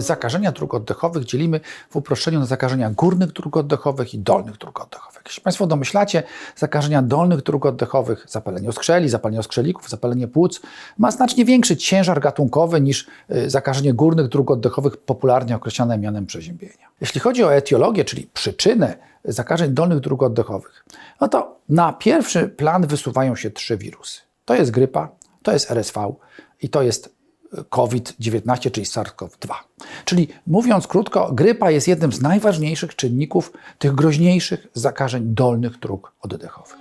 Zakażenia dróg oddechowych dzielimy w uproszczeniu na zakażenia górnych dróg oddechowych i dolnych dróg oddechowych. Jeśli Państwo domyślacie, zakażenia dolnych dróg oddechowych, zapalenie oskrzeli, zapalenie oskrzelików, zapalenie płuc, ma znacznie większy ciężar gatunkowy niż y, zakażenie górnych dróg oddechowych, popularnie określane mianem przeziębienia. Jeśli chodzi o etiologię, czyli przyczynę zakażeń dolnych dróg oddechowych, no to na pierwszy plan wysuwają się trzy wirusy. To jest grypa, to jest RSV i to jest COVID-19, czyli SARS-CoV-2. Czyli mówiąc krótko, grypa jest jednym z najważniejszych czynników tych groźniejszych zakażeń dolnych dróg oddechowych.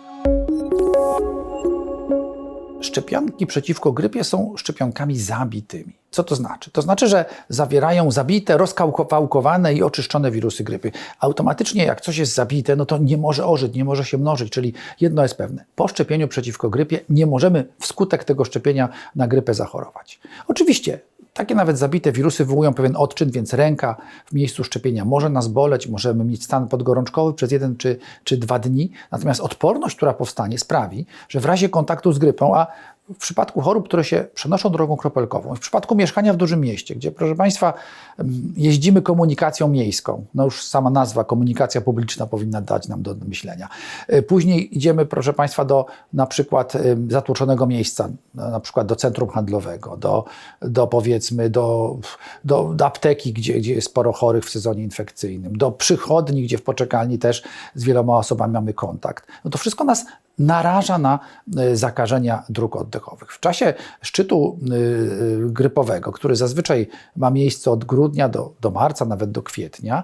Szczepionki przeciwko grypie są szczepionkami zabitymi. Co to znaczy? To znaczy, że zawierają zabite, rozkałkowane i oczyszczone wirusy grypy. Automatycznie, jak coś jest zabite, no to nie może ożyć, nie może się mnożyć. Czyli jedno jest pewne: po szczepieniu przeciwko grypie nie możemy wskutek tego szczepienia na grypę zachorować. Oczywiście. Takie nawet zabite wirusy wywołują pewien odczyn, więc ręka w miejscu szczepienia może nas boleć, możemy mieć stan podgorączkowy przez jeden czy, czy dwa dni. Natomiast odporność, która powstanie, sprawi, że w razie kontaktu z grypą, a w przypadku chorób, które się przenoszą drogą kropelkową, w przypadku mieszkania w dużym mieście, gdzie, proszę Państwa, mm, jeździmy komunikacją miejską, no już sama nazwa komunikacja publiczna powinna dać nam do myślenia. Y, Później idziemy, proszę Państwa, do na przykład zatłoczonego miejsca, na przykład do centrum handlowego, do, do powiedzmy, do, do, do apteki, gdzie, gdzie jest sporo chorych w sezonie infekcyjnym, do przychodni, gdzie w poczekalni też z wieloma osobami mamy kontakt. No to wszystko nas naraża na y, zakażenia dróg oddechowych. W czasie szczytu y, y, grypowego, który zazwyczaj ma miejsce od grudnia do, do marca, nawet do kwietnia,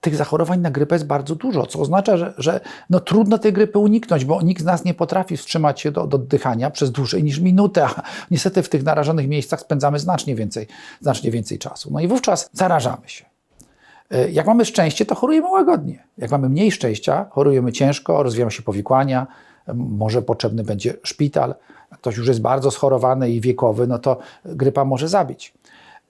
tych zachorowań na grypę jest bardzo dużo, co oznacza, że, że no trudno tej grypy uniknąć, bo nikt z nas nie potrafi wstrzymać się do, do oddychania przez dłużej niż minutę, a niestety w tych narażonych miejscach spędzamy znacznie więcej, znacznie więcej czasu. No i wówczas zarażamy się. Y, Jak mamy szczęście, to chorujemy łagodnie. Jak mamy mniej szczęścia, chorujemy ciężko, rozwijają się powikłania, może potrzebny będzie szpital. Ktoś już jest bardzo schorowany i wiekowy, no to grypa może zabić.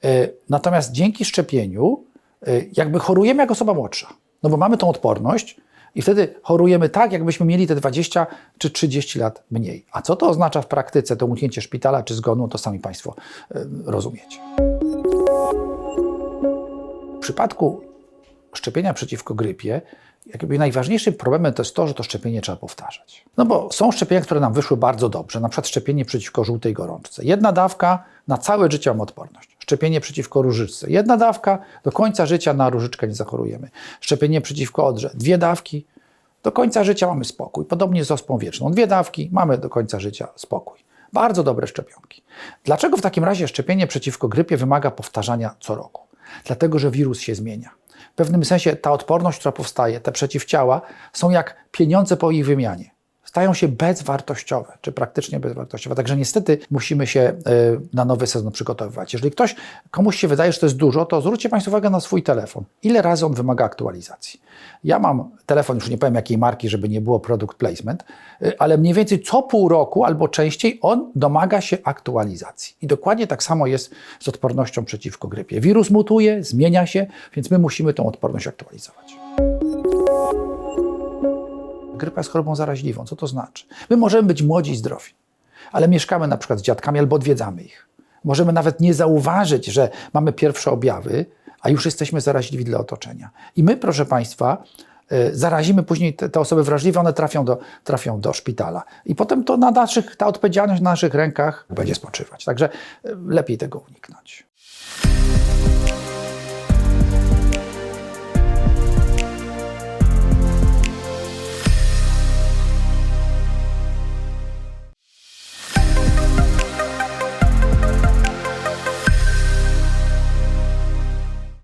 Y, Natomiast dzięki szczepieniu y, jakby chorujemy jak osoba młodsza. No bo mamy tą odporność i wtedy chorujemy tak, jakbyśmy mieli te 20 czy 30 lat mniej. A co to oznacza w praktyce, to uniknięcie szpitala czy zgonu, to sami Państwo rozumiecie. W przypadku szczepienia przeciwko grypie, jakby najważniejszym problemem to jest to, że to szczepienie trzeba powtarzać. No bo są szczepienia, które nam wyszły bardzo dobrze, na przykład szczepienie przeciwko żółtej gorączce. Jedna dawka, na całe życie mam odporność. Szczepienie przeciwko różyczce. Jedna dawka, do końca życia na różyczkę nie zachorujemy. Szczepienie przeciwko odrze. Dwie dawki, do końca życia mamy spokój. Podobnie z ospą wieczną. Dwie dawki, mamy do końca życia spokój. Bardzo dobre szczepionki. Dlaczego w takim razie szczepienie przeciwko grypie wymaga powtarzania co roku? Dlatego, że wirus się zmienia. W pewnym sensie ta odporność, która powstaje, te przeciwciała są jak pieniądze po ich wymianie. Stają się bezwartościowe, czy praktycznie bezwartościowe. Także niestety musimy się y, na nowy sezon przygotowywać. Jeżeli ktoś, komuś się wydaje, że to jest dużo, to zwróćcie Państwo uwagę na swój telefon. Ile razy on wymaga aktualizacji? Ja mam telefon, już nie powiem jakiej marki, żeby nie było product placement, y, ale mniej więcej co pół roku albo częściej on domaga się aktualizacji. I dokładnie tak samo jest z odpornością przeciwko grypie. Wirus mutuje, zmienia się, więc my musimy tą odporność aktualizować. Grypa jest chorobą zaraźliwą. Co to znaczy? My możemy być młodzi i zdrowi, ale mieszkamy na przykład z dziadkami albo odwiedzamy ich. Możemy nawet nie zauważyć, że mamy pierwsze objawy, a już jesteśmy zaraźliwi dla otoczenia. I my, proszę Państwa, y, zarazimy później te, te osoby wrażliwe, one trafią do, trafią do szpitala. I potem to na naszych, ta odpowiedzialność na naszych rękach będzie spoczywać. Także y, lepiej tego uniknąć.